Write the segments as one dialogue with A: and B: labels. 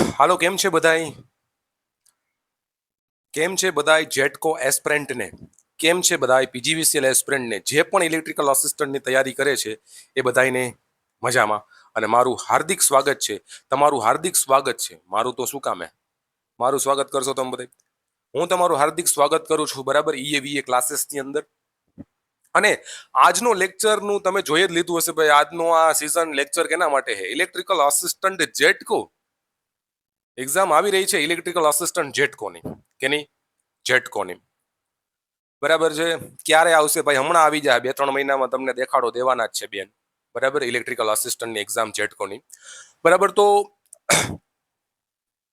A: હાલો, કેમ છે બધાય? કેમ છે બધાય જેટકો એસ્પ્રેન્ટને? કેમ છે બધાય પીજીવીસીએલ એસ્પ્રેન્ટને? જે પણ ઇલેક્ટ્રિકલ અસિસ્ટન્ટની તૈયારી કરે છે એ બધાયને મજામાં. અને મારું હાર્દિક સ્વાગત છે. તમારું હાર્દિક સ્વાગત છે. મારું તો શું કામ હે? મારું સ્વાગત કરશો તમે બધા હું તમારું હાર્દિક સ્વાગત કરું છું, બરાબર? ઈએ ઈએવીએ ક્લાસીસની અંદર. અને આજનો લેક્ચરનું તમે જોઈ જ લીધું હશે ભાઈ. આજનો આ સિઝન લેક્ચર કેના માટે છે ઇલેક્ટ્રિકલ અસિસ્ટન્ટ જેટકો એક્ઝામ આવી રહી છે ઇલેક્ટ્રિકલ અસિસ્ટન્ટ જેટકોની કેની? જેટકોની બરાબર છે? ક્યારે આવશે ભાઈ? હમણાં આવી જાય. બે, ત્રણ મહિનામાં તમને દેખાડો દેવાના જ છે બેન. બરાબર? ઇલેક્ટ્રિકલ અસિસ્ટન્ટની એક્ઝામ જેટકોની બરાબર? તો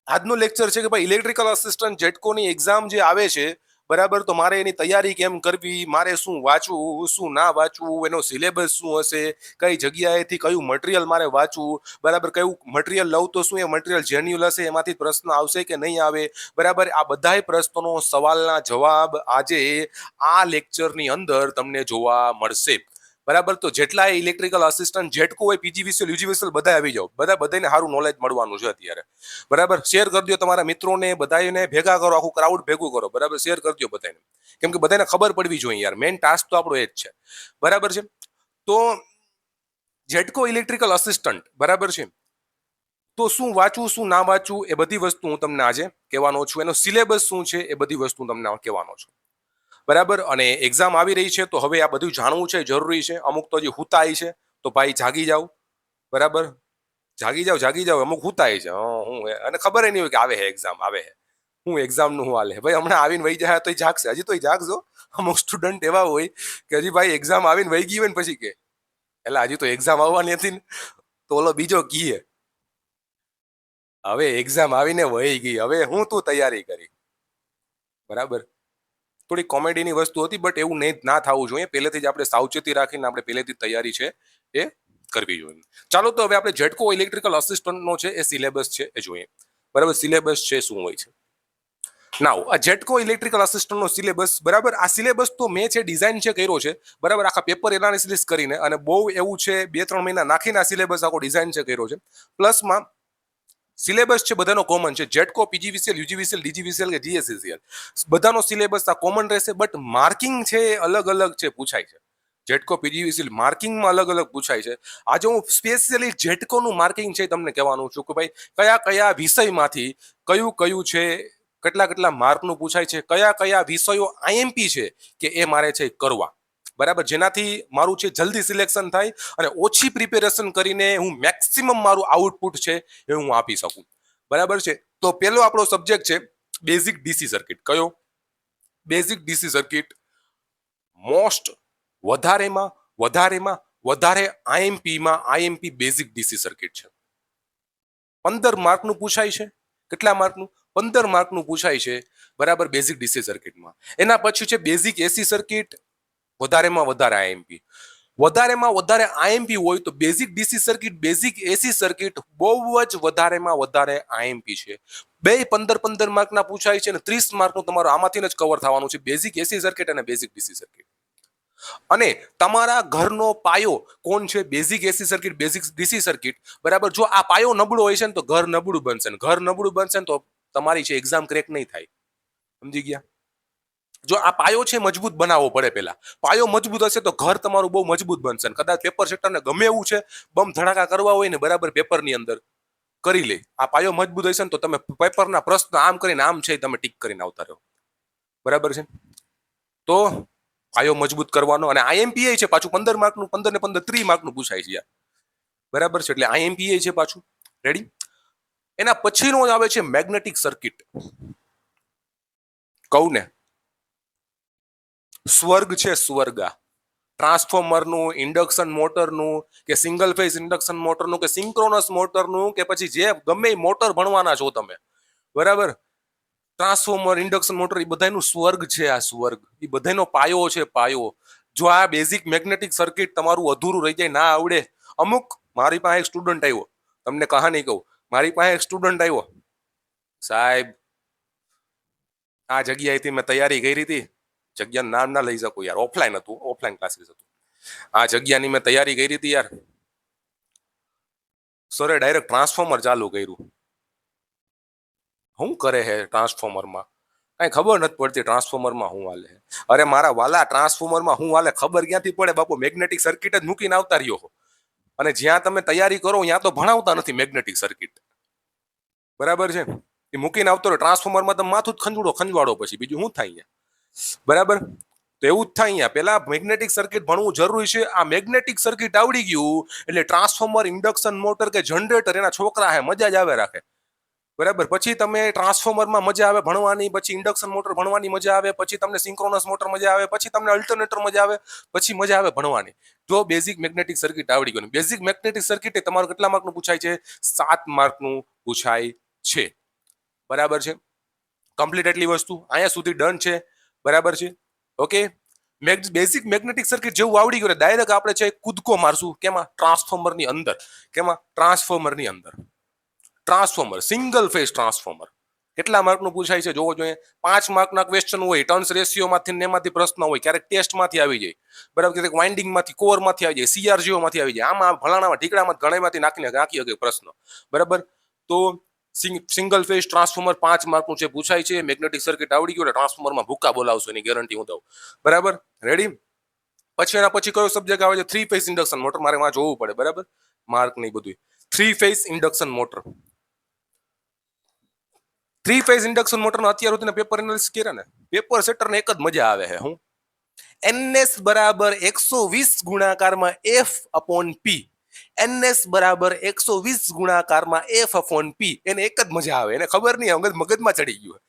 A: આજનો લેક્ચર છે કે ભાઈ ઇલેક્ટ્રિકલ અસિસ્ટન્ટ જેટકોની એક્ઝામ જે આવે છે બરાબર? તો મારે એની તૈયારી કેમ કરવી? મારે શું વાંચવું? શું ના વાંચવું? એનો સિલેબસ શું હશે? કઈ જગ્યાએથી કયું મટીરિયલ મારે વાંચવું? બરાબર? કયું મટીરિયલ લઉં તો શું એ મટીરિયલ જેન્યુઅલ હશે? એમાંથી પ્રશ્ન આવશે કે નહીં આવે? બરાબર? આ બધાય પ્રશ્નોનો સવાલના જવાબ આજે આ લેક્ચરની અંદર તમને જોવા મળશે. બરાબર? તો જેટલા ઇલેક્ટ્રિકલ અસિસ્ટન્ટ જેટકો હોય પીજીવીસીએલ યુજીવીસીએલ બધા આવી જાઓ. બધા બધાને સારું નોલેજ મળવાનું છે અત્યારે. બરાબર? શેર કરી દો તમારા મિત્રોને બધાને ભેગા કરો, આખું ક્રાઉડ ભેગું કરો. બરાબર? શેર કરી દો બધાને કેમ કે બધાને ખબર પડવી જોઈએ યાર. મેઇન ટાસ્ક તો આપણો એ જ છે. બરાબર છે? તો જેટકો ઇલેક્ટ્રિકલ અસિસ્ટન્ટ બરાબર છે? તો શું વાંચવું શું ના વાંચવું એ બધી વસ્તુ હું તમને આજે કહેવાનો છું. એનો સિલેબસ શું છે એ બધી વસ્તુ તમને કહેવાનો છું. બરાબર? અને એક્ઝામ આવી રહી છે તો હવે આ બધું જાણવું છે જરૂરી છે. અમુક તો હજી હુતાઈ છે તો ભાઈ જાગી જાવ બરાબર? જાગી જાવ જાગી જાવ અમુક હુતાઈ છે. હં, અને ખબર નહીં હોય કે આવે હે એક્ઝામ આવે હે. હું એક્ઝામનું હું હાલે? ભાઈ હમણાં આવીને વહી જાય તો જાગશે. હજી તો જાગજો. અમુક સ્ટુડન્ટ એવા હોય કે હજી ભાઈ એક્ઝામ આવીને વહી ગઈ હોય ને પછી કે એટલે હજી તો એક્ઝામ આવવાની હતી ને. તો ઓલો બીજો કીએ હવે એક્ઝામ આવીને વહી ગઈ. હવે હું તું તૈયારી કરી? બરાબર? થોડી કોમેડીની વસ્તુ હતી બટ એવું નહીં ના થવું જોઈએ. પહેલેથી જ આપણે સાવચેતી રાખીને આપણે પહેલેથી તૈયારી છે એ કરવી જોઈએ. ચાલો તો હવે આપણે જેટકો ઇલેક્ટ્રિકલ અસિસ્ટન્ટનો છે, એ સિલેબસ છે એ જોઈએ. બરાબર? સિલેબસ છે શું હોય છે? નાવ આ જેટકો ઇલેક્ટ્રિકલ અસિસ્ટન્ટનો સિલેબસ બરાબર? આ સિલેબસ તો મેં છે ડિઝાઇન છે કર્યો છે, બરાબર? આખા પેપર એનાલિસિસ કરીને, અને બહુ એવું છે, બે, ત્રણ મહિના નાખીને આ સિલેબસ આખો ડિઝાઇન છે કર્યો છે. પ્લસમાં સિલેબસ છે, બધાનો કોમન છે. જેટકો પીજીવીસીએલ યુજીવીસીએલ ડીજીવીસીએલ કે જીએસસીસીએલ બધાનો સિલેબસ આ કોમન રહેશે બટ માર્કિંગ છે એ અલગ અલગ છે, પૂછાય છે. જેટકો પીજીવીસીએલ માર્કિંગમાં અલગ અલગ પૂછાય છે. આજે હું સ્પેશિયલી જેટકોનું માર્કિંગ છે તમને કહેવાનું છું કે ભાઈ, કયા કયા વિષયમાંથી કયું કયું છે, કેટલા કેટલા માર્કનું પૂછાય છે, કયા કયા વિષયો આઈએમપી છે કે એ મારે છે કરવા. બરાબર? જેનાથી મારું છે જલ્દી સિલેક્શન થાય અને ઓછી પ્રિપેરેશન કરીને હું મેક્સિમમ મારું આઉટપુટ છે એ હું આપી શકું. બરાબર છે? તો પહેલો આપણો સબ્જેક્ટ છે બેઝિક ડીસી સર્કિટ કયો? બેઝિક ડીસી સર્કિટ મોસ્ટ વધારેમાં વધારેમાં વધારે આઈએમપીમાં આઈએમપી બેઝિક ડીસી સર્કિટ છે. પંદર માર્કનું પૂછાય છે? કેટલા માર્કનું? પંદર માર્કનું પૂછાય છે બરાબર બેઝિક ડીસી સર્કિટમાં એના પછી છે બેઝિક એસી સર્કિટ વધારેમાં વધારે આઈએમપી વધારેમાં વધારે આઈએમપી હોય તો basic DC circuit basic AC circuit બહુ જ વધારેમાં વધારે આઈએમપી છે. બે પંદર પંદર માર્કના પૂછાય છે અને ત્રીસ માર્કનું તમારું આમાંથી જ કવર થવાનું છે. બેઝિક એસી સર્કિટ અને બેઝિક ડીસી સર્કિટ અને તમારા ઘરનો પાયો કોણ છે? Basic AC circuit basic DC circuit બરાબર, જો આ પાયો નબળો હોય છે ને તો ઘર નબળું બનશે. ઘર નબળું બનશે ને તો તમારી છે એક્ઝામ ક્રેક નહીં થાય. સમજી ગયા? જો આ પાયો છે મજબૂત બનાવવો પડે પહેલા. પાયો મજબૂત હશે તો ઘર તમારું બહુ મજબૂત બનશે. કદાચ પેપર સેટરને ગમે એવું છે, બમ ધડાકા કરવા હોય ને બરાબર પેપરની અંદર કરી લે. આ પાયો મજબૂત હશે ને તો તમે પેપરના પ્રશ્ન આમ કરીને આમ છે તમે ટીક કરીને આવતા રહો. બરાબર છે? તો પાયો મજબૂત કરવાનો અને આઈએમપીએ છે પાછું પંદર માર્કનું, પંદર ને પંદર ત્રીસ માર્કનું પૂછાય છે બરાબર છે? એટલે આઈએમપીએ છે પાછું. રેડી એના પછીનો આવે છે મેગ્નેટિક સર્કિટ કહું ને સ્વર્ગ છે સ્વર્ગ. ટ્રાન્સફોર્મરનું ઇન્ડક્શન મોટરનું કે સિંગલ ફેઝ ઇન્ડક્શન મોટરનું કે સિંક્રોનસ મોટરનું કે પછી જે ગમે મોટર ભણવાના છો તમે. બરાબર? ટ્રાન્સફોર્મર ઇન્ડક્શન મોટર એ બધાનું સ્વર્ગ છે આ સ્વર્ગ. એ બધાનો પાયો છે પાયો. જો આ બેઝિક મેગ્નેટિક સર્કિટ તમારું અધૂરું રહી જાય, ના આવડે. અમુક, મારી પાસે એક સ્ટુડન્ટ આવ્યો. તમને કહાની કહું. મારી પાસે એક સ્ટુડન્ટ આવ્યો. સાહેબ, આ જગ્યાએથી મેં તૈયારી કરી હતી. જગ્યાનું નામ ના લઈ શકું યાર. ઓફલાઈન હતું ઓફલાઈન ક્લાસીસ હતું. આ જગ્યાની મેં તૈયારી કરી હતી યાર. સરે ડાયરેક્ટ ટ્રાન્સફોર્મર ચાલુ કર્યું. શું કરે છે ટ્રાન્સફોર્મરમાં કાંઈ ખબર નથી પડતી ટ્રાન્સફોર્મરમાં શું હાલે છે અરે મારા વાલા ટ્રાન્સફોર્મરમાં શું હાલે? ખબર ક્યાંથી પડે? બાપુ મેગ્નેટિક સર્કિટ જ મૂકીને આવતા રહ્યો છો અને જ્યાં તમે તૈયારી કરો, ત્યાં તો ભણાવતા નથી મેગ્નેટિક સર્કિટ બરાબર છે? એ મૂકીને આવતો રહ્યો. ટ્રાન્સફોર્મરમાં તમે માથું જ ખંજવાડો ખંજવાડો પછી. બીજું શું થાય અહીંયા? બરાબર? તો એવું જ થાય અહીંયા. પેલા મેગ્નેટિક સર્કિટ ભણવું જરૂરી છે. આ મેગ્નેટિક સર્કિટ આવડી ગયું એટલે ટ્રાન્સફોર્મર ઇન્ડક્શન મોટર કે જનરેટર એના છોકરા હે, મજા જ આવે રાખે. બરાબર? પછી તમે ટ્રાન્સફોર્મરમાં મજા આવે ભણવાની, પછી ઇન્ડક્શન મોટર ભણવાની મજા આવે, પછી તમને સિંક્રોનસ મોટર મજા આવે, પછી તમને અલ્ટરનેટર મજા આવે, પછી મજા આવે ભણવાની. જો બેઝિક મેગ્નેટિક સર્કિટ આવડી ગયું. બેઝિક મેગ્નેટિક સર્કિટ તમારું કેટલા માર્કનું પૂછાય છે? સાત માર્કનું પૂછાય છે. બરાબર છે? કમ્પ્લીટ એટલી વસ્તુ. અહીંયા સુધી ડન છે. બરાબર છે? ઓકે બેઝિક મેગ્નેટિક સર્કિટ જેવું આવડી ગયું ડાયરેક્ટ આપણે છે કૂદકો મારશું. કેમાં? ટ્રાન્સફોર્મરની અંદર. કેમાં? ટ્રાન્સફોર્મરની અંદર. ટ્રાન્સફોર્મર સિંગલ ફેઝ ટ્રાન્સફોર્મર કેટલા માર્કનું પૂછાય છે? જોવો જોઈએ. પાંચ માર્કના ક્વેશ્ચન હોય, ટર્ન્સ રેશિયોમાંથી એમાંથી પ્રશ્ન હોય, ક્યારેક ટેસ્ટમાંથી આવી જાય. બરાબર, ક્યારેક વાઇન્ડિંગમાંથી કોરમાંથી આવી જાય સીઆરજીઓમાંથી આવી જાય. આમાં ભલાણામાં ઢીકડામાં ઘણામાંથી નાખીને નાખી શકે પ્રશ્ન. બરાબર? તો સિંગલ ફેઝ ટ્રાન્સફોર્મર પાંચ માર્કનું છે પૂછાય છે મેગ્નેટિક સર્કિટ આવડી ગયું એટલે ટ્રાન્સફોર્મરમાં ભૂકા બોલાવશો એની ગેરંટી હું દઉં. બરાબર? રેડી પછી એના પછી કયો સબ્જેક્ટ આવે છે? થ્રી ફેઝ ઇન્ડક્શન મોટર મારે વાં જોવું પડે, બરાબર? માર્ક નહીં બધું three phase induction motor three phase induction મોટરનો અત્યાર સુધીના પેપર એનાલિસિસ કર્યા ને? પેપર સેટરને એક જ મજા આવે છે હું. એનએસ બરાબર એકસો વીસ ગુણાકારમાં એફ અપોન પી એનએસ બરાબર એકસો વીસ ગુણાકારમાં એફ અપોન પી. એને એક જ મજા આવે. એને ખબર નહીં અંગત મગજમાં ચડી ગયું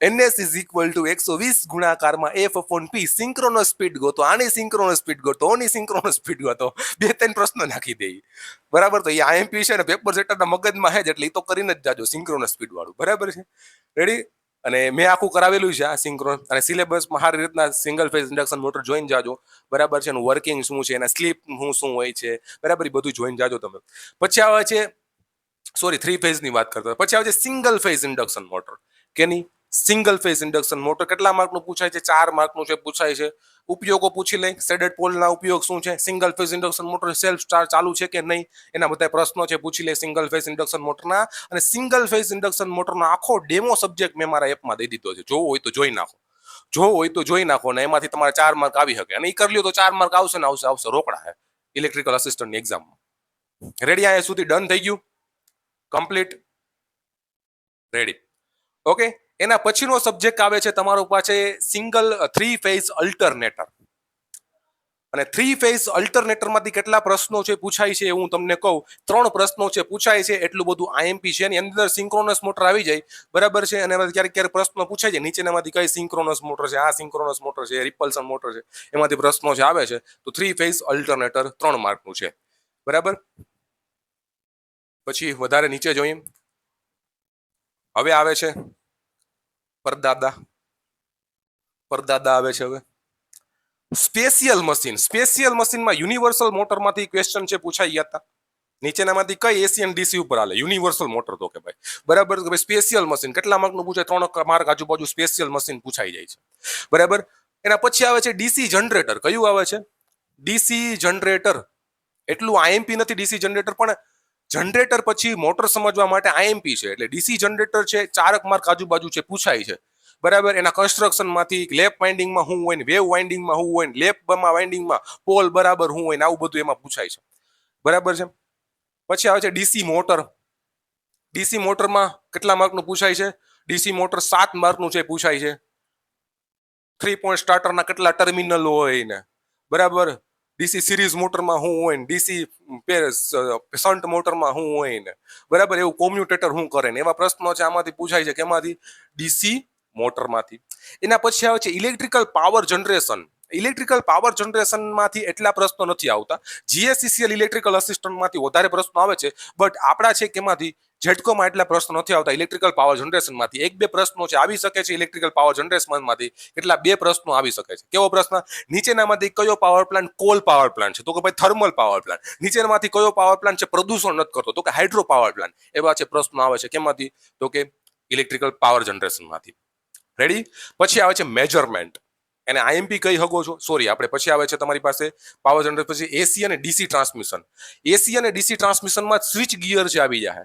A: એનએસ ઇઝ ઇક્વલ ટુ એકસો વીસ ગુણાકારમાં F upon P. Synchronous speed ગોતો. આની સિંક્રોનો સ્પીડ ગોતો. ઓની સિંક્રોનો સ્પીડ ગોતો. બે ત્રણ પ્રશ્નો નાખી દે બરાબર? તો એ આઈએમપી છે ને પેપર સેટરના મગજમાં હે જ એટલે એ તો કરીને જ જાજો સિંક્રોનો સ્પીડ વાળું. બરાબર છે? રેડી અને મેં આખું કરાવેલું છે આ સિંક્રોન અને સિલેબસમાં સારી રીતના સિંગલ ફેઝ ઇન્ડક્શન મોટર જોઈન જાજો. બરાબર છે એનું વર્કિંગ શું છે, એના સ્લીપ શું શું હોય છે, બરાબર એ બધું જોઈન જાજો તમે. પછી આવે છે સોરી થ્રી ફેઝની વાત કરતા. પછી આવે છે સિંગલ ફેઝ ઇન્ડક્શન મોટર કેની? સિંગલ ફેઝ ઇન્ડક્શન મોટર કેટલા માર્કનું પૂછાય છે? ચાર માર્કનું છે, પૂછાય છે. ઉપયોગો પૂછી લઈ. સેડેડ પોલના ઉપયોગ શું છે? Single phase induction motor self start ચાલુ છે કે નહીં? એના બધા પ્રશ્નો છે, પૂછી લે સિંગલ ફેઝ ઇન્ડક્શન મોટરના અને સિંગલ ફેઝ ઇન્ડક્શન મોટરનો આખો ડેમો સબ્જેક્ટ મેં મારા એપમાં દઈ દીધો છે. જોવું હોય તો જોઈ નાખો. જોવું હોય તો જોઈ નાખો ને એમાંથી તમારે ચાર માર્ક આવી શકે. અને એ કરી લ્યો તો ચાર માર્ક આવશે ને આવશે આવશે. રોકડા હે. ઇલેક્ટ્રિકલ અસિસ્ટન્ટની એક્ઝામમાં રેડી અહીંયા સુધી? ડન થઈ ગયું? કમ્પ્લીટ રેડી ઓકે એના પછીનો સબ્જેક્ટ આવે છે તમારો પાસે સિંગલ થ્રી ફેઝ અલ્ટરનેટર અને થ્રી ફેઝ અલ્ટરનેટરમાંથી કેટલા પ્રશ્નો છે પૂછાય છે હું તમને કહું. ત્રણ પ્રશ્નો છે પૂછાય છે, એટલું બધું આઈએમપી છે, એની અંદર સિંક્રોનસ મોટર આવી જાય. બરાબર છે? અને એમાંથી ક્યારેક ક્યારેક પ્રશ્નો પૂછાય છે નીચેનામાંથી કઈ સિંક્રોનસ મોટર છે? આ સિંક્રોનસ મોટર છે રિપલ્સન મોટર છે, એમાંથી પ્રશ્નો જે આવે છે, તો થ્રી ફેઝ અલ્ટરનેટર ત્રણ માર્કનું છે. બરાબર? પછી વધારે નીચે જોઈએ. હવે આવે છે. પરદાદા. પરદાદા આવે છે હવે. સ્પેશિયલ મશીન સ્પેશિયલ મશીનમાં યુનિવર્સલ મોટરમાંથી ક્વેશ્ચન છે, પૂછાઈ ગયા હતા. નીચેનામાંથી કઈ એશિયન ડીસી ઉપર હાલે? યુનિવર્સલ મોટર તો કે ભાઈ. બરાબર કે સ્પેશિયલ મશીન કેટલા માર્કનું પૂછાય? ત્રણ માર્ક આજુબાજુ સ્પેશિયલ મશીન પૂછાઈ જાય છે. બરાબર? એના પછી આવે છે ડીસી જનરેટર કયું આવે છે? ડીસી જનરેટર એટલું આઈએમપી નથી ડીસી જનરેટર પણ જનરેટર પછી મોટર સમજવા માટે આઈએમપી છે, એટલે ડીસી જનરેટર છે, ચારક માર્ક આજુબાજુ છે, પૂછાય છે. બરાબર? એના કન્સ્ટ્રક્શનમાંથી લેપ વાઇન્ડિંગમાં શું હોય ને વેવ વાઇન્ડિંગમાં શું હોય ને લેપમાં વાઇન્ડિંગમાં પોલ બરાબર શું હોય ને આવું બધું એમાં પૂછાય છે. બરાબર છે? પછી આવે છે ડીસી મોટર. ડીસી મોટરમાં કેટલા માર્કનું પૂછાય છે? ડીસી મોટર સાત માર્કનું છે, પૂછાય છે. થ્રી પોઈન્ટ સ્ટાર્ટરના કેટલા ટર્મિનલ હોય ને? બરાબર? ડીસી સિરીઝ મોટરમાં શું હોય ને, ડીસી શન્ટ મોટરમાં શું હોય ને, બરાબર એવું કોમ્યુટેટર શું કરે ને, એવા પ્રશ્નો છે, આમાંથી પૂછાય છે કે એમાંથી ડીસી મોટરમાંથી. એના પછી આવે છે electrical power generation. Electrical power જનરેશનમાંથી એટલા પ્રશ્નો નથી આવતા. જીએસસીસીએલ ઇલેક્ટ્રિકલ અસિસ્ટન્ટમાંથી વધારે પ્રશ્નો આવે છે, બટ આપણા છે કે જેટકોમાં એટલા પ્રશ્નો નથી આવતા ઇલેક્ટ્રિકલ પાવર જનરેશનમાંથી એક બે પ્રશ્નો છે, આવી શકે છે ઇલેક્ટ્રિકલ પાવર જનરેશનમાંથી કેટલા બે પ્રશ્નો આવી શકે છે. કેવો પ્રશ્ન? નીચેનામાંથી કયો power plant coal power plant છે? તો કે ભાઈ થર્મલ પાવર પ્લાન્ટ નીચેનામાંથી કયો પાવર પ્લાન્ટ છે? પ્રદૂષણ નથી કરતો. તો કે હાઇડ્રો પાવર પ્લાન્ટ એવા છે પ્રશ્નો આવે છે કેમાંથી? તો કે ઇલેક્ટ્રિકલ પાવર જનરેશનમાંથી રેડી પછી આવે છે મેજરમેન્ટ એને આઈએમપી કહી શકો છો? સોરી આપણે પછી આવે છે તમારી પાસે પાવર જનરેટર પછી એસી અને ડીસી ટ્રાન્સમિશન એસી અને ડીસી ટ્રાન્સમિશનમાં સ્વિચ ગિયર જે આવી જાય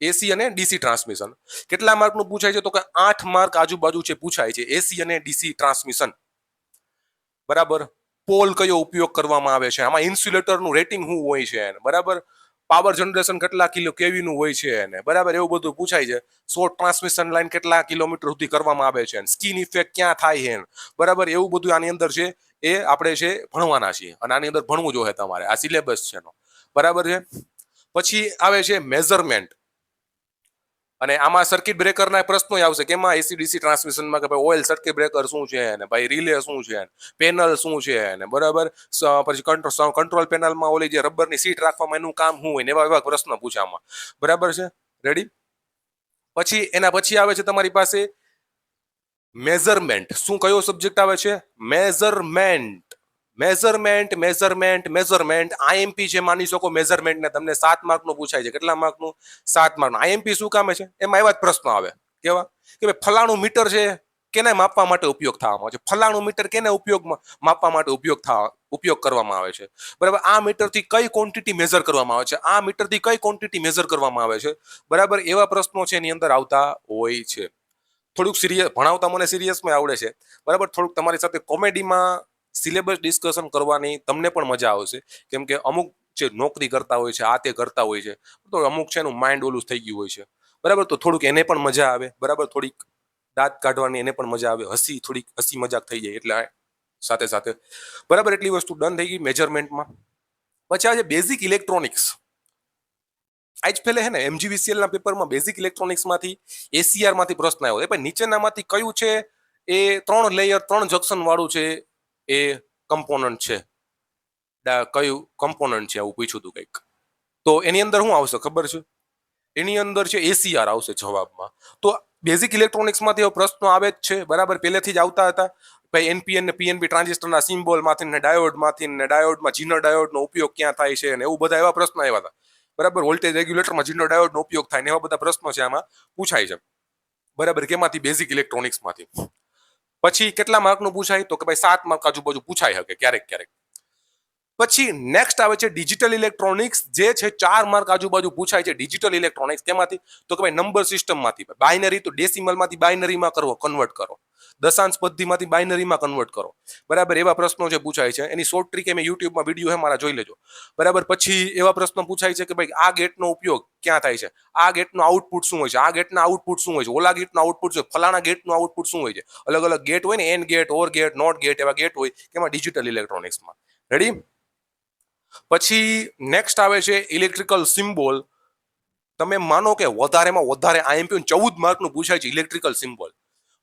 A: એસી અને ડીસી ટ્રાન્સમિશન. કેટલા માર્કનું પૂછાય છે તો કે આઠ માર્ક આજુબાજુ છે પૂછાય છે, એસી અને ડીસી ટ્રાન્સમિશન. બરાબર? પોલ કયો ઉપયોગ કરવામાં આવે છે? આમાં ઇન્સ્યુલેટરનું રેટિંગ શું હોય છે બરાબર? પાવર જનરેશન કેટલા કિલો, કેવીનું હોય છે એને? બરાબર? એવું બધું પૂછાય છે. શોર્ટ ટ્રાન્સમિશન લાઇન કેટલા કિલોમીટર સુધી કરવામાં આવે છે? સ્કીન ઇફેક્ટ ક્યાં થાય છે બરાબર? એવું બધું આની અંદર છે, એ આપણે છે, ભણવાના છીએ. અને આની અંદર ભણવું જોઈએ તમારે. આ સિલેબસ છે બરાબર છે? પછી આવે છે મેઝરમેન્ટ અને આમાં સર્કિટ બ્રેકરના પ્રશ્નો આવશે કે એમાં એસીડીસી ટ્રાન્સમિશનમાં કે ભાઈ ઓઇલ સર્કિટ બ્રેકર શું છે ને ભાઈ રિલે શું છે પેનલ શું છે ને બરાબર? પછી કંટ્રોલ કંટ્રોલ પેનલમાં ઓલી જે રબરની સીટ રાખવામાં એનું કામ શું હોય ને એવા એવા પ્રશ્ન પૂછામાં બરાબર છે? રેડી પછી, એના પછી આવે છે તમારી પાસે મેઝરમેન્ટ શું કયો સબ્જેક્ટ આવે છે? Measurement measurement measurement measurement IMP જે માની શકો મેઝરમેન્ટ ને તમને સાત માર્કનું પૂછાય છે. કેટલા માર્કનું સાત માર્કનું આઈએમપી શું કામે છે? એમાં એવા જ પ્રશ્નો આવે. કેવા? કે ભાઈ ફલાણું મીટર છે કેને માપવા માટે ઉપયોગ થવામાં આવે છે? ફલાણું મીટર કેને ઉપયોગમાં માપવા માટે ઉપયોગ થવા, ઉપયોગ કરવામાં આવે છે? બરાબર? આ મીટરથી કઈ ક્વોન્ટિટી મેઝર કરવામાં આવે છે? આ મીટરથી કઈ ક્વોન્ટિટી મેઝર કરવામાં આવે છે? બરાબર? એવા પ્રશ્નો છે એની અંદર આવતા હોય છે. થોડુંક સિરિયસ ભણાવતા મને સિરિયસમાં આવડે છે. બરાબર? થોડુંક તમારી સાથે કોમેડીમાં સિલેબસ ડિસ્કશન કરવાની તમને પણ મજા આવશે. કેમ કે અમુક જે નોકરી કરતા હોય છે, આ તે કરતા હોય છે, તો અમુક છે એનું માઇન્ડ ઓલું થઈ ગયું હોય છે. બરાબર? તો થોડુંક એને પણ મજા આવે. બરાબર? થોડીક દાંત કાઢવાની એને પણ મજા આવે. હસી, થોડીક હસી મજાક થઈ જાય એટલે સાથે સાથે. બરાબર? એટલી વસ્તુ ડન થઈ ગઈ મેજરમેન્ટમાં પછી આજે બેઝિક ઇલેક્ટ્રોનિક્સ આજ પહેલે હે ને એમજીવીસીએલના પેપરમાં બેઝિક ઇલેક્ટ્રોનિક્સમાંથી એસીઆરમાંથી પ્રશ્ન આવ્યો. એ પણ નીચેનામાંથી કયું છે? એ ત્રણ લેયર ત્રણ જંક્શન વાળું છે. એ કમ્પોનન્ટ છે. કયું કમ્પોનન્ટ છે આવું પૂછ્યું હતું કંઈક. તો એની અંદર શું આવશે ખબર છે? એની અંદર છે એસીઆર આવશે જવાબમાં. તો બેઝિક ઇલેક્ટ્રોનિક્સમાંથી એવો પ્રશ્નો આવે જ છે. બરાબર? પહેલેથી જ આવતા હતા. ભાઈ એનપીએન ને પીએનપી ટ્રાન્ઝિસ્ટરના સિમ્બોલમાંથી ને ડાયોડમાંથી ને ડાયોડમાં જીનર ડાયોડનો ઉપયોગ ક્યાં થાય છે ને એવું બધા એવા પ્રશ્નો આવ્યા હતા. બરાબર? વોલ્ટેજ રેગ્યુલેટરમાં જીનર ડાયોડનો ઉપયોગ થાય ને એવા બધા પ્રશ્નો છે આમાં પૂછાય છે. બરાબર? કેમાંથી? બેઝિક ઇલેક્ટ્રોનિક્સમાંથી પછી કેટલા માર્કનું પૂછાય? તો કે ભાઈ સાત માર્ક આજુબાજુ પૂછાય શકે, ક્યારેક ક્યારેક. પછી નેક્સ્ટ આવે છે ડિજિટલ ઇલેક્ટ્રોનિક્સ જે છે ચાર માર્ક આજુબાજુ પૂછાય છે ડિજિટલ ઇલેક્ટ્રોનિક્સ કેમાંથી તો કે ભાઈ નંબર સિસ્ટમમાંથી બાઇનરી તો ડેસિમલમાંથી બાઇનરીમાં કરવો કન્વર્ટ કરો. દશાંશ પદ્ધતિમાંથી બાઇનરીમાં કન્વર્ટ કરો. બરાબર, એવા પ્રશ્નો જે પૂછાય છે. એની શોર્ટ ટ્રીક મેં યુટ્યુબમાં વીડિયો હે મારા જોઈ લેજો. બરાબર, પછી એવા પ્રશ્નો પૂછાય છે કે ભાઈ, આ ગેટનો ઉપયોગ ક્યાં થાય છે? આ ગેટનું આઉટપુટ શું હોય છે? આ ગેટના આઉટપુટ શું હોય છે? ઓલા ગેટનું આઉટપુટ શું ફલાણા ગેટનું આઉટપુટ શું હોય છે? અલગ અલગ ગેટ હોય ને and gate or gate not gate એવા ગેટ હોય કે એમાં ડિજિટલ ઇલેક્ટ્રોનિક્સમાં રેડી પછી નેક્સ્ટ આવે છે ઇલેક્ટ્રિકલ સિમ્બોલ તમે માનો કે વધારેમાં વધારે આઈએમપી ચૌદ માર્કનું પૂછાય છે ઇલેક્ટ્રિકલ સિમ્બોલ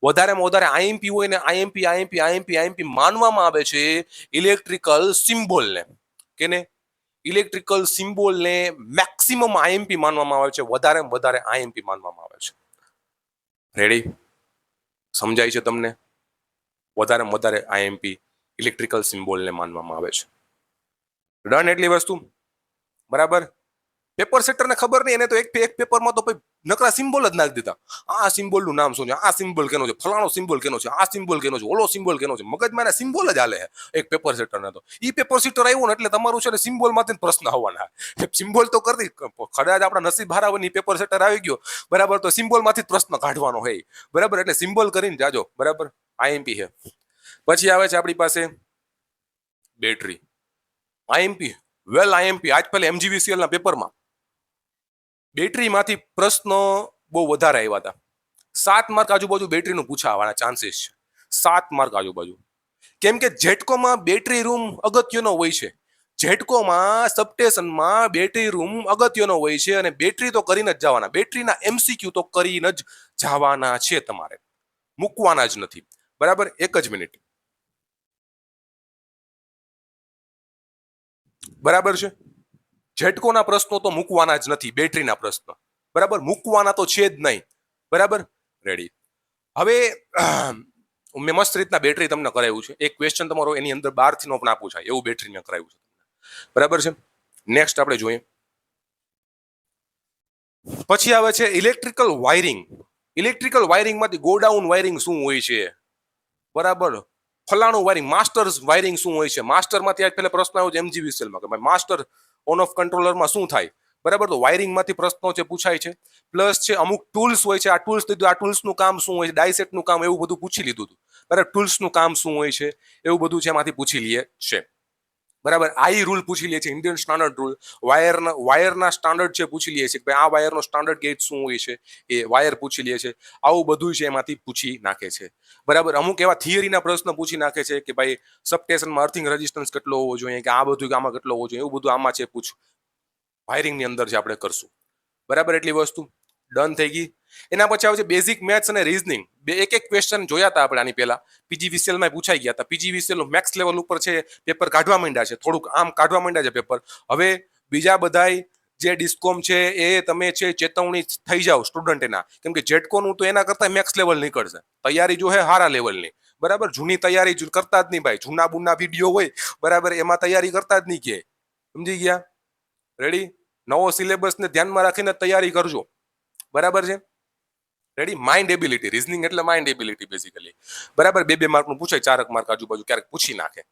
A: વધારેમાં વધારે આઈએમપી હોય ને આઈએમપી આઈએમપી આઈએમપી આઈએમપી માનવામાં આવે છે ઇલેક્ટ્રિકલ સિમ્બોલને. કે ને? ઇલેક્ટ્રિકલ સિમ્બોલને મેક્સિમમ આઈએમપી માનવામાં આવે છે વધારેમાં વધારે આઈએમપી માનવામાં આવે છે. રેડી સમજાય છે તમને? વધારેમાં વધારે આઈએમપી ઇલેક્ટ્રિકલ સિમ્બોલને માનવામાં આવે છે. ડન એટલી વસ્તુ? બરાબર? પેપર સેટરને ખબર નહીં, એને તો એક એક પેપરમાં તો ભાઈ નકરા સિમ્બોલ જ નાખી દીધા. આ સિમ્બોલનું નામ શું છે? આ સિમ્બોલ કેનો છે? ફલાણો સિમ્બોલ કેનો છે? આ સિમ્બોલ કેનો છે? ઓલો સિમ્બોલ કેનો છે? મગજમાં એના સિમ્બોલ જ હાલે એક પેપર સેટરને તો. એ પેપર સેટર આવ્યું ને એટલે તમારું છે ને સિમ્બોલમાંથી પ્રશ્ન આવવાના સિમ્બોલ તો કરતી કદાચ આપણા નસીબ હારાવની પેપર સેટર આવી ગયો, બરાબર, તો સિમ્બોલમાંથી પ્રશ્ન કાઢવાનો હોય બરાબર, એટલે સિમ્બોલ કરીને જાજો, બરાબર? આઈએમપી છે. પછી આવે છે આપણી પાસે બેટરી. આઈએમપી વેલ આઈએમપી આજ પહેલા એમજીવીસીએલના પેપરમાં બેટરીમાંથી પ્રશ્નો બહુ વધારે આવ્યા હતા. સાત માર્ક આજુબાજુ બેટરીનું પૂછાવાના ચાન્સીસ છે. સાત માર્ક આજુબાજુ. કેમ કે જેટકોમાં બેટરી રૂમ અગત્યનો હોય છે. જેટકોમાં સબસ્ટેશનમાં બેટરી રૂમ અગત્યનો હોય છે અને બેટરી તો કરીને જ જવાના. બેટરીના એમસીક્યુ તો કરીને જ જવાના છે તમારે. મૂકવાના જ નથી. બરાબર? એક જ મિનિટ. બરાબર છે? જેટકોના પ્રશ્નો તો મૂકવાના જ નથી, બેટરીના પ્રશ્નો. બરાબર? મૂકવાના તો છે જ નહીં. બરાબર? રેડી હવે મેં મસ્ત રીતના બેટરી તમને કરાવ્યું છે. એક ક્વેશ્ચન તમારો એની અંદર બહારથી નો પણ આપવું છે એવું બેટરી મેં કરાવ્યું છે બરાબર છે? નેક્સ્ટ આપણે જોઈએ. પછી આવે છે ઇલેક્ટ્રિકલ વાયરિંગ ઇલેક્ટ્રિકલ વાયરિંગમાંથી ગોડાઉન વાયરિંગ શું હોય છે? બરાબર? ફલાણું વાયરિંગ માસ્ટર્સ વાયરિંગ શું હોય છે? માસ્ટરમાંથી આજ પહેલા પ્રશ્ન આવ્યો છે એમજીવીસીએલમાં કે ભાઈ માસ્ટર ઓન ઓફ કંટ્રોલરમાં શું થાય? બરાબર? તો વાયરિંગમાંથી પ્રશ્નો છે પૂછાય છે, પ્લસ છે અમુક ટૂલ્સ હોય છે, આ ટૂલ્સ લીધું આ ટૂલ્સનું કામ શું હોય છે? ડાયસેટનું કામ એવું બધું પૂછી લીધું હતું બરાબર? ટૂલ્સનું કામ શું હોય છે? એવું બધું છે એમાંથી પૂછી લઈએ છે બરાબર? આઈ રૂલ પૂછી લે છે, ઇન્ડિયન સ્ટાન્ડર્ડ રૂલ. વાયરના વાયરના સ્ટાન્ડર્ડ છે પૂછી લઈએ છે કે ભાઈ આ વાયરનો સ્ટાન્ડર્ડ ગેજ શું હોય છે, એ વાયર પૂછી લે છે. આવું બધું છે એમાંથી પૂછી નાખે છે. બરાબર? અમુક એવા થિયરીના પ્રશ્ન પૂછી નાખે છે કે ભાઈ સબસ્ટેશનમાં અર્થિંગ રેઝિસ્ટન્સ કેટલો હોવો જોઈએ, કે આ બધું આમાં કેટલો હોવો જોઈએ, એવું બધું આમાં છે પૂછ. વાયરિંગની અંદર જે આપણે કરશું. બરાબર? એટલી વસ્તુ. ડન થઈ ગઈ. એના પછી આવે છે બેઝિક મેથ્સ અને રીઝનિંગ બે એક એક ક્વેશ્ચન જોયા હતા આપણે આની પહેલા. પીજીવીસીએલમાં પૂછાઈ ગયા હતા પીજીવીસીએલ મેક્સ લેવલ ઉપર છે પેપર કાઢવા માંડ્યા છે. થોડુંક આમ કાઢવા માંડ્યા છે પેપર હવે બીજા બધાય જે ડિસ્કોમ છે એ તમે છે ચેતવણી થઈ જાઓ સ્ટુડન્ટ એના. કેમ કે જેટકોનું તો એના કરતા મેક્સ લેવલ નીકળશે. તૈયારી જો હે હારા લેવલની બરાબર? જૂની તૈયારી કરતા જ નહીં ભાઈ. જૂના બૂના વીડિયો હોય, બરાબર? એમાં તૈયારી કરતા જ નહીં કે. સમજી ગયા? રેડી નવો સિલેબસને ધ્યાનમાં રાખીને તૈયારી કરજો. બરાબર છે? રેડી માઇન્ડ એબિલિટી રિઝનિંગ એટલે માઇન્ડ એબિલિટી બેઝિકલી બરાબર? બે બે માર્કનું પૂછાય, ચારક માર્ક આજુબાજુ ક્યારેક પૂછી નાખે.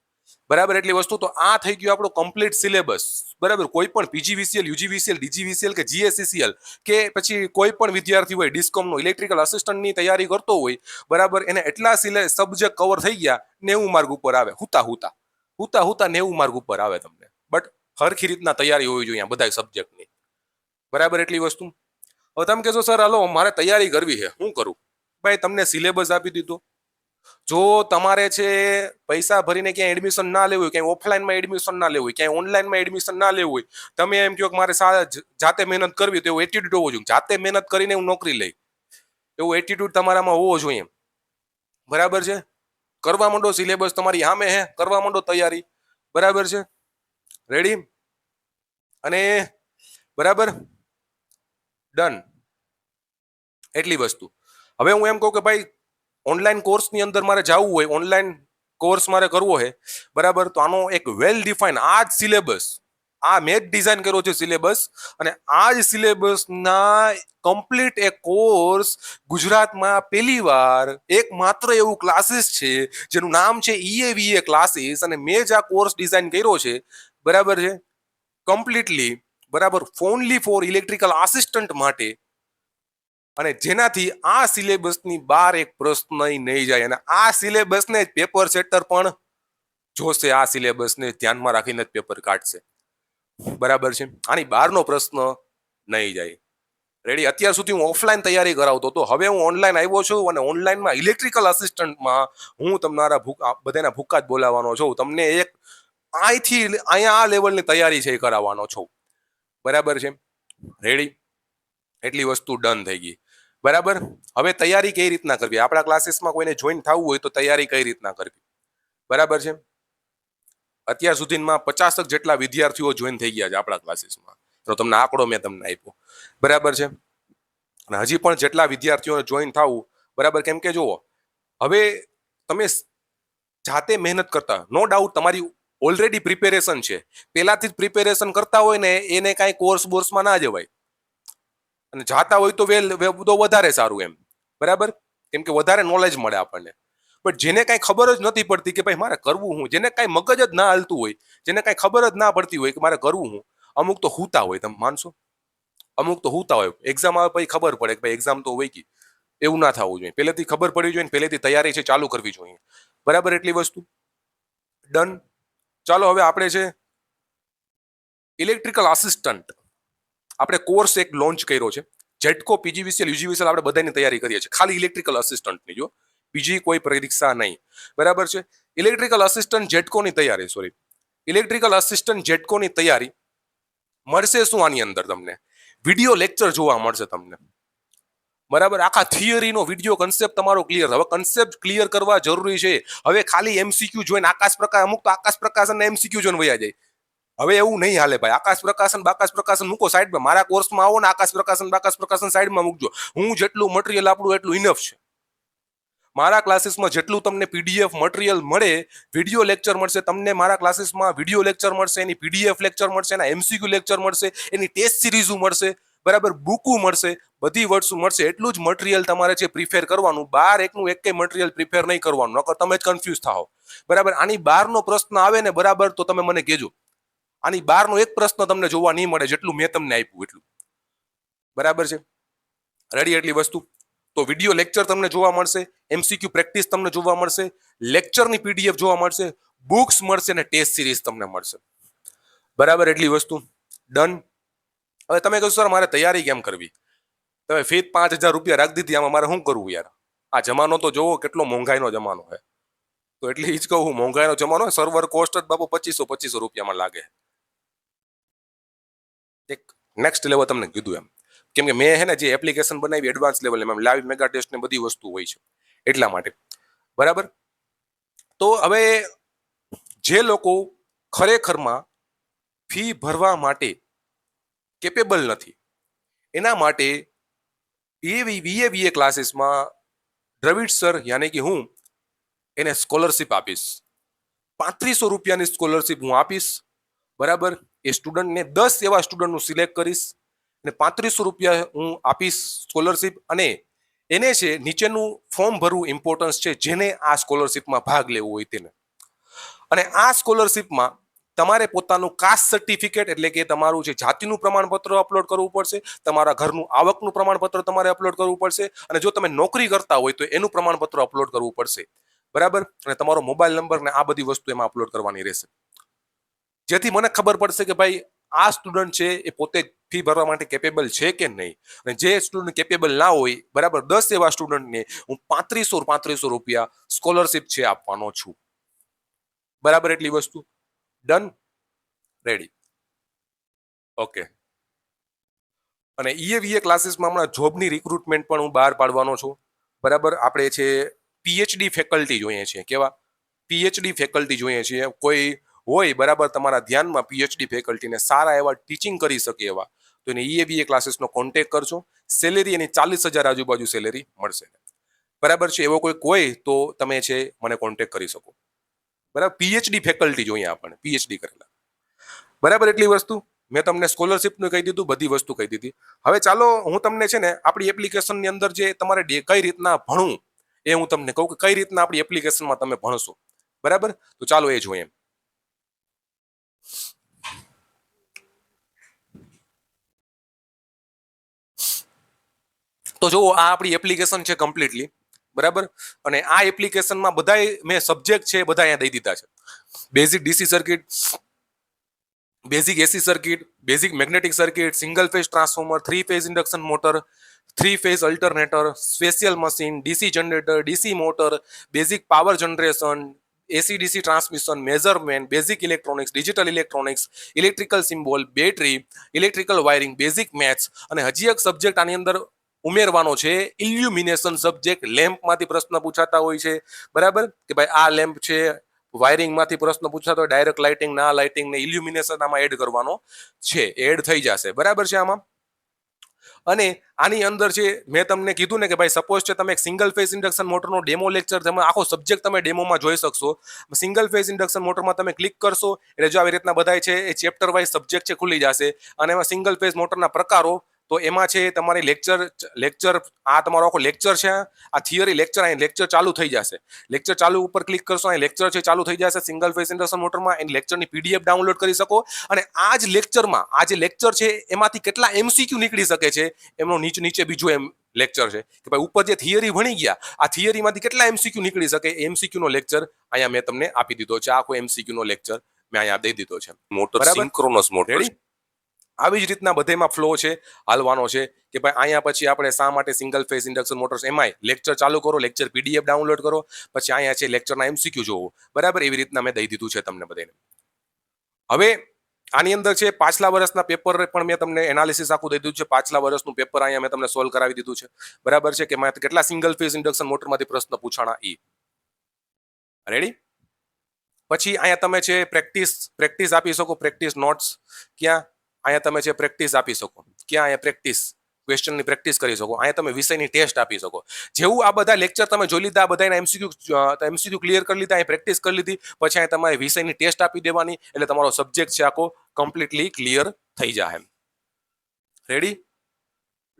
A: બરાબર? એટલી વસ્તુ તો આ થઈ ગયું આપણો કમ્પ્લીટ સિલેબસ બરાબર? કોઈ પણ પીજીવીસીએલ યુજીવીસીએલ ડીજીવીસીએલ કે જીએસસીસીએલ કે પછી કોઈ પણ વિદ્યાર્થી હોય ડિસ્કોમનો ઇલેક્ટ્રિકલ અસિસ્ટન્ટની તૈયારી કરતો હોય, બરાબર? એને એટલા સિલે સબ્જેક્ટ કવર થઈ ગયા, નેવું માર્ગ ઉપર આવે. હુતા હુતા. હુતા હુતા, નેવું માર્ગ ઉપર આવે તમને. બટ હરખી રીતના તૈયારી હોવી જોઈએ બધા સબ્જેક્ટની બરાબર? એટલી વસ્તુ. હવે તમે કહેશો, સર, હાલો, મારે તૈયારી કરવી છે. શું કરું? ભાઈ, તમને સિલેબસ આપી દીધો. જો તમારે છે પૈસા ભરીને ક્યાંય એડમિશન ના લેવું હોય, ક્યાંય ઓફલાઈનમાં એડમિશન ના લેવું હોય, ક્યાંય ઓનલાઈનમાં એડમિશન ના લેવું હોય, તમે એમ કહો કે મારે જાતે મહેનત કરવી તો એવો એટીટ્યુડ હોવો જોઈએ. જાતે મહેનત કરીને હું નોકરી લઈ. એવો એટીટ્યુડ તમારામાં હોવો જોઈએ એમ. બરાબર છે? કરવા માંડો સિલેબસ તમારી સામે હે કરવા માંડો તૈયારી. બરાબર છે? રેડી અને બરાબર? ડન એટલી વસ્તુ. હવે હું એમ કહું કે ભાઈ ઓનલાઈન કોર્સની અંદર મારે જવું હોય ઓનલાઈન કોર્સ મારે કરવો છે બરાબર? તો આનો એક વેલ ડિફાઇન આ જ સિલેબસ આ મેં જ ડિઝાઇન કર્યો છે સિલેબસ અને આ જ સિલેબસના કમ્પ્લીટ એક કોર્સ ગુજરાતમાં પહેલી વાર એક માત્ર એવું ક્લાસીસ છે, જેનું નામ છે ઈએવીએ ક્લાસીસ અને મેં જ આ કોર્સ ડિઝાઇન કર્યો છે. બરાબર છે? કમ્પ્લીટલી બરાબર, ફોનલી ફોર ઇલેક્ટ્રિકલ આસિસ્ટન્ટ માટે. અને જેનાથી આ સિલેબસની બહાર એક પ્રશ્ન નહીં જાય. અને આ સિલેબસને જ પેપર સેટર પણ જોશે. આ સિલેબસને ધ્યાનમાં રાખીને જ પેપર કાઢશે. બરાબર છે? આની બહારનો પ્રશ્ન નહીં જાય. રેડી અત્યાર સુધી હું ઓફલાઈન તૈયારી કરાવતો તો હવે હું ઓનલાઈન આવ્યો છું અને ઓનલાઈનમાં ઇલેક્ટ્રિકલ આસિસ્ટન્ટમાં હું તમારા ભૂક બધાના ભૂકા જ બોલાવવાનો છું. તમને એક અહીંથી અહીંયા આ લેવલની તૈયારી છે એ કરાવવાનો છું. બરાબર છે? રેડી એટલી વસ્તુ ડન થઈ ગઈ. બરાબર? હવે તૈયારી કઈ રીતના કરવી? આપણા ક્લાસીસમાં કોઈને જોઈન થવું હોય તો તૈયારી કઈ રીતના કરવી? બરાબર છે? અત્યાર સુધીમાં પચાસક જેટલા વિદ્યાર્થીઓ જોઈન થઈ ગયા છે આપણા ક્લાસીસમાં તો તમને આંકડો મેં તમને આપ્યો. બરાબર છે? અને હજી પણ જેટલા વિદ્યાર્થીઓને જોઈન થવું, બરાબર? કેમ કે જુઓ, હવે તમે જાતે મહેનત કરતા નો ડાઉટ તમારી ઓલરેડી પ્રિપેરેશન છે. પહેલાથી જ પ્રિપેરેશન કરતા હોય ને એને કાંઈ કોર્સ બોર્સમાં ના જવાય. અને જાતા હોય તો વેલ તો વધારે સારું એમ. બરાબર? કેમ કે વધારે નોલેજ મળે આપણને. બટ જેને કાંઈ ખબર જ નથી પડતી કે ભાઈ મારે કરવું હું, જેને કાંઈ મગજ જ ના હાલતું હોય, જેને કાંઈ ખબર જ ના પડતી હોય કે મારે કરવું હું, અમુક તો હુતા હોય, તમે માનશો? અમુક તો હુતા હોય. એક્ઝામ આવે પછી ખબર પડે કે ભાઈ એક્ઝામ તો હોય ગઈ. એવું ના થવું જોઈએ. પહેલેથી ખબર પડવી જોઈએ પહેલેથી તૈયારી છે, ચાલુ કરવી જોઈએ. બરાબર એટલી વસ્તુ? ડન ચાલો હવે આપણે છે ઇલેક્ટ્રિકલ આસિસ્ટન્ટ આપણે કોર્સ એક લોન્ચ કર્યો છે. જેટકો પીજીવીસીએલ યુજીવીસીએલ આપણે બધાની તૈયારી કરીએ છીએ. ખાલી ઇલેક્ટ્રિકલ આસિસ્ટન્ટની જો. બીજી કોઈ પરીક્ષા નહીં. બરાબર છે? ઇલેક્ટ્રિકલ આસિસ્ટન્ટ જેટકોની તૈયારી સોરી ઇલેક્ટ્રિકલ આસિસ્ટન્ટ જેટકોની તૈયારી મળશે શું આની અંદર તમને? વીડિયો લેક્ચર જોવા મળશે તમને. બરાબર? આખા થિયરીનો વીડિયો કન્સેપ્ટ તમારો ક્લિયર હવે કન્સેપ્ટ ક્લિયર કરવા જરૂરી છે. હવે ખાલી એમસીક્યુ જોઈને આકાશ પ્રકાશ, અમુક તો આકાશ પ્રકાશન એમસીક્યુ જોઈને વયા જાય. હવે એવું નહીં હાલે ભાઈ. આકાશ પ્રકાશન, બાકાશ પ્રકાશન મૂકો સાઈડમાં મારા કોર્સમાં આવો ને આકાશ પ્રકાશન, બાકાશ પ્રકાશન સાઈડમાં મૂકજો. હું જેટલું મટીરિયલ આપણું એટલું ઇનફ છે. મારા ક્લાસીસમાં જેટલું તમને પીડીએફ મટીરિયલ મળે વીડિયો લેક્ચર મળશે, તમને મારા ક્લાસીસમાં વીડિયો લેક્ચર મળશે, એની પીડીએફ લેક્ચર મળશે, એના એમસીક્યુ લેક્ચર મળશે, એની ટેસ્ટ સિરીઝ મળશે. બરાબર, બુકો મળશે, બધી વસ્તુ મળશે, એટલું જ મટીરિયલ તમારે છે પ્રિફેર કરવાનું. બાર એકનું એક મટીરિયલ પ્રિફેર નહીં કરવાનું, નકર તમે જ કન્ફ્યુઝ થાઓ. બરાબર, આની બહારનો પ્રશ્ન આવે ને બરાબર, તો તમે મને કહેજો. આની બહારનો એક પ્રશ્ન તમને જોવા નહીં મળે જેટલું મેં તમને આપ્યું એટલું. બરાબર છે? રેડી એટલી વસ્તુ? તો વીડિયો લેક્ચર તમને જોવા મળશે એમસીક્યુ પ્રેક્ટિસ તમને જોવા મળશે લેક્ચરની પીડીએફ જોવા મળશે બુક્સ મળશે અને ટેસ્ટ સિરીઝ તમને મળશે. બરાબર, એટલી વસ્તુ. ડન હવે તમે કહો સર, મારે તૈયારી કેમ કરવી? તમે ફી પાંચ હજાર રૂપિયા રાખી દીધી, આમાં મારે શું કરવું યાર? આ જમાનો તો જોવો કેટલો મોંઘાઈનો જમાનો છે. તો એટલે એ જ કહું મોંઘાઈનો જમાનો સર્વર કોસ્ટ જ બાપુ પચીસો પચીસો રૂપિયામાં લાગે એક નેક્સ્ટ લેવલ તમને કીધું એમ. કેમ કે મેં હે ને જે એપ્લિકેશન બનાવી એડવાન્સ લેવલ એમ લાઈવ મેગા ટેસ્ટ ને બધી વસ્તુ હોય છે. એટલા માટે. બરાબર? તો હવે જે લોકો ખરેખરમાં ફી ભરવા માટે કેપેબલ નથી. એના માટે એવી વીએ વીએ ક્લાસીસમાં દ્રવિડ સર, યાની કે હું, એને સ્કોલરશિપ આપીશ. પાંત્રીસો રૂપિયાની સ્કોલરશિપ હું આપીશ, બરાબર? એ સ્ટુડન્ટને દસ એવા સ્ટુડન્ટનું સિલેક્ટ કરીશ અને પાંત્રીસો રૂપિયા હું આપીશ સ્કોલરશિપ અને એને છે નીચેનું ફોર્મ ભરવું ઇમ્પોર્ટન્સ છે જેને આ સ્કોલરશિપમાં ભાગ લેવો હોય તેને. અને આ સ્કોલરશિપમાં તમારે પોતાનું કાસ્ટ સર્ટિફિકેટ એટલે કે તમારું જે જાતિનું પ્રમાણપત્ર અપલોડ કરવું પડશે, તમારા ઘરનું આવકનું પ્રમાણપત્ર તમારે અપલોડ કરવું પડશે, અને જો તમે નોકરી કરતા હોય તો એનું પ્રમાણપત્ર અપલોડ કરવું પડશે. બરાબર? અને તમારો મોબાઈલ નંબર ને આ બધી વસ્તુ એમાં અપલોડ કરવાની રહેશે. જેથી મને ખબર પડશે કે ભાઈ, આ સ્ટુડન્ટ છે એ પોતે ફી ભરવા માટે કેપેબલ છે કે નહીં? અને જે સ્ટુડન્ટ કેપેબલ ના હોય, બરાબર, દસ એવા સ્ટુડન્ટને હું પાંત્રીસો પાંત્રીસો રૂપિયા સ્કોલરશિપ છે આપવાનો છું. બરાબર એટલી વસ્તુ? Done, ready. ઓકે. અને ઈએ વીએ ક્લાસીસમાં હમણાં જોબની રિક્રુટમેન્ટ પણ હું બહાર પાડવાનો છું. બરાબર? આપણે છે પીએચડી ફેકલ્ટી જોઈએ છીએ, કેવા? પીએચડી ફેકલ્ટી જોઈએ છીએ. કોઈ હોય, બરાબર, તમારા ધ્યાનમાં પીએચડી ફેકલ્ટીને સારા એવા ટીચિંગ કરી શકે એવા. તો એને ઈએ વીએ ક્લાસીસનો કોન્ટેક કરજો. સેલેરી એની ચાલીસ હજાર આજુબાજુ સેલેરી મળશે. બરાબર છે? એવો કોઈ હોય તો તમે છે મને કોન્ટેક કરી શકો. બરાબર? પીએચડી ફેકલ્ટી જોઈએ આપણને પીએચડી કરેલા. બરાબર એટલી વસ્તુ? મેં તમને સ્કોલરશિપનું કહી દીધું, બધી વસ્તુ કહી દીધી. હવે ચાલો, હું તમને છે ને, આપણી એપ્લિકેશનની અંદર જે તમારે કઈ રીતના ભણવું એ હું તમને કહું કે કઈ રીતના આપણી એપ્લિકેશનમાં તમે ભણશો. બરાબર? તો ચાલો એ જોઈએ. તો જુઓ, આ આપણી એપ્લિકેશન છે કમ્પ્લીટલી બરાબર? અને આ એપ્લિકેશનમાં બધાય મેં સબ્જેક્ટ છે બધા અહીંયા દઈ દીધા છે. Basic DC circuit basic AC circuit basic magnetic circuit single phase transformer three phase induction motor three phase alternator special machine DC generator DC motor basic power generation AC DC transmission measurement basic electronics digital electronics electrical symbol battery electrical wiring basic maths અને હજી એક subject આની અંદર ઉમેરવાનો છે. Illumination subject લેમ્પમાંથી પ્રશ્ન પૂછાતા હોય છે. બરાબર? કે ભાઈ આ લેમ્પ છે વાયરિંગમાંથી પ્રશ્ન પૂછાતો હોય ડાયરેક્ટ લાઇટિંગ ના લાઇટિંગ ને ઇલ્યુમિનેશન આમાં એડ કરવાનો છે. એડ થઈ જશે. બરાબર છે આમાં? અને આની અંદર છે મેં તમને કીધું ને કે ભાઈ સપોઝ છે તમે એક સિંગલ ફેઝ ઇન્ડક્શન મોટરનો ડેમો લેક્ચર તમે આખો સબ્જેક્ટ તમે ડેમોમાં જોઈ શકશો. સિંગલ ફેઝ ઇન્ડક્શન મોટરમાં તમે ક્લિક કરશો, એટલે જો આવી રીતના બધાય છે, એ ચેપ્ટર વાઇઝ સબ્જેક્ટ છે, ખુલી જશે. અને એમાં સિંગલ ફેઝ મોટરના પ્રકારો તો એમાં છે તમારી લેક્ચર લેક્ચર આ તમારો આખો લેક્ચર છે આ થિયરી લેક્ચર અહીં લેક્ચર ચાલુ થઈ જશે. લેક્ચર ચાલુ ઉપર ક્લિક કરશો અહીં લેક્ચર છે ચાલુ થઈ જશે સિંગલ ફેસ ઇન્ડક્શન મોટરમાં એની લેક્ચરની પીડીએફ ડાઉનલોડ કરી શકો. અને આ જ લેક્ચરમાં આ જે લેક્ચર છે એમાંથી કેટલા એમસીક્યુ નીકળી શકે છે એમનો નીચે નીચે બીજો એમ લેક્ચર છે. કે ભાઈ ઉપર જે થિયરી ભણી ગયા આ થિયરીમાંથી કેટલા એમસીક્યુ નીકળી શકે એમસીક્યુ નો લેક્ચર અહીંયા મેં તમને આપી દીધો છે. આખો એમસીક્યુ નો લેક્ચર મેં અહીંયા દઈ દીધો છે.
B: મોટર? સિંક્રોનસ મોટર
A: આવી જ રીતના બધેમાં ફ્લો છે, હાલવાનો છે કે ભાઈ અહીંયા પછી આપણે શા માટે સિંગલ ફેઝ ઇન્ડક્શન મોટર્સ એમાંય લેક્ચર ચાલુ કરો લેક્ચર પીડીએફ ડાઉનલોડ કરો, પછી અહીંયા છે લેક્ચરના એમસીક્યુ જોવો. બરાબર એવી રીતના મેં દઈ દીધું છે તમને બધાને. હવે આની અંદર છે પાછલા વર્ષના પેપર પણ મેં તમને એનાલિસિસ આખું દઈ દીધું છે. પાછલા વર્ષનું પેપર અહીંયા મેં તમને સોલ્વ કરાવી દીધું છે. બરાબર છે કે કેટલા સિંગલ ફેઝ ઇન્ડક્શન મોટરમાંથી પ્રશ્ન પૂછાણા એ રેડી પછી અહીંયા તમે છે પ્રેક્ટિસ પ્રેક્ટિસ આપી શકો પ્રેક્ટિસ નોટ્સ ક્યાં? અહીંયા તમે છે પ્રેક્ટિસ આપી શકો, ક્યાં અહીંયા પ્રેક્ટિસ ક્વેશ્ચનની પ્રેક્ટિસ કરી શકો, અહીંયા તમે વિષયની ટેસ્ટ આપી શકો. જેવું આ બધા લેક્ચર તમે જોઈ લીધા, આ બધાના એમસીક્યુ એમસીક્યુ ક્લિયર કરી લીધા, અહીં પ્રેક્ટિસ કરી લીધી, પછી અહીંયા તમારે વિષયની ટેસ્ટ આપી દેવાની, એટલે તમારો સબ્જેક્ટ છે આખો કમ્પ્લીટલી ક્લિયર થઈ જાય રેડી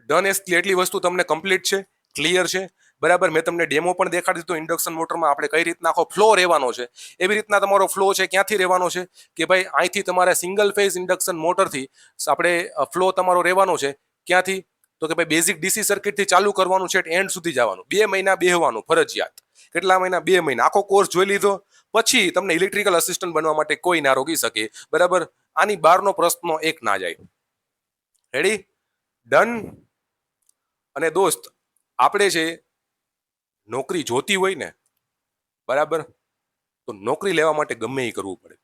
A: ડન એસ એટલી વસ્તુ તમને કમ્પ્લીટ છે ક્લિયર છે. બરાબર, મેં તમને ડેમો પણ દેખાડી દીધો ઇન્ડક્શન મોટરમાં આપણે કઈ રીતના આખો ફ્લો રહેવાનો છે, એવી રીતના તમારો ફ્લો છે, ક્યાંથી રહેવાનો છે, કે ભાઈ અહીંથી તમારે સિંગલ ફેઝ ઇન્ડક્શન મોટરથી આપણે ફ્લો તમારો રહેવાનો છે, ક્યાંથી? તો કે ભાઈ બેઝિક ડીસી સર્કિટથી ચાલુ કરવાનું છે એન્ડ સુધી જવાનું, બે મહિના બેહવાનું, ફરજિયાત. કેટલા મહિના? બે મહિના. આખો કોર્સ જોઈ લીધો, પછી તમને ઇલેક્ટ્રિકલ અસિસ્ટન્ટ બનવા માટે કોઈ ના રોકી શકે, બરાબર? આની બહારનો પ્રશ્ન એક ના જાય. રેડી ડન અને દોસ્ત, આપણે છે નોકરી જોતી હોય ને, બરાબર? તો નોકરી લેવા માટે ગમે એ કરવું પડે.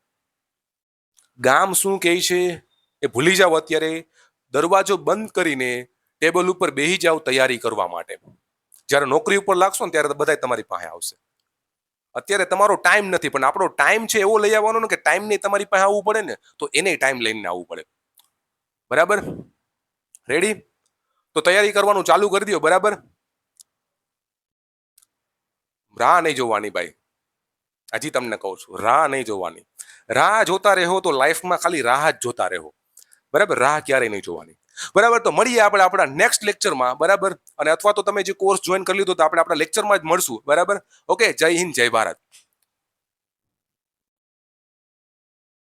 A: ગામ શું કહે છે એ ભૂલી જાઓ અત્યારે. દરવાજો બંધ કરીને ટેબલ ઉપર બેહી જાવ તૈયારી કરવા માટે. જ્યારે નોકરી ઉપર લાગશો ને ત્યારે બધા તમારી પાસે આવશે. અત્યારે તમારો ટાઈમ નથી, પણ આપણો ટાઈમ છે એવો લઈ આવવાનો ને કે ટાઈમ નહીં તમારી પાસે આવવું પડે ને, તો એને ટાઈમ લઈને આવવું પડે. બરાબર? રેડી તો તૈયારી કરવાનું ચાલુ કરી દો બરાબર? રાહ નહીં જોવાની ભાઈ. હજી તમને કહું છું, રાહ નહીં જોવાની. રાહ જોતા રહો તો લાઈફમાં ખાલી રાહ જ જોતા રહો. બરાબર? રાહ ક્યારેય નહીં જોવાની. બરાબર? તો મળીએ આપણે આપણા નેક્સ્ટ લેક્ચરમાં બરાબર? અને અથવા તો તમે જે કોર્સ જોઈન કરી લીધો તો આપણે આપણા લેક્ચરમાં જ મળશું. બરાબર? ઓકે જય હિન્દ, જય ભારત.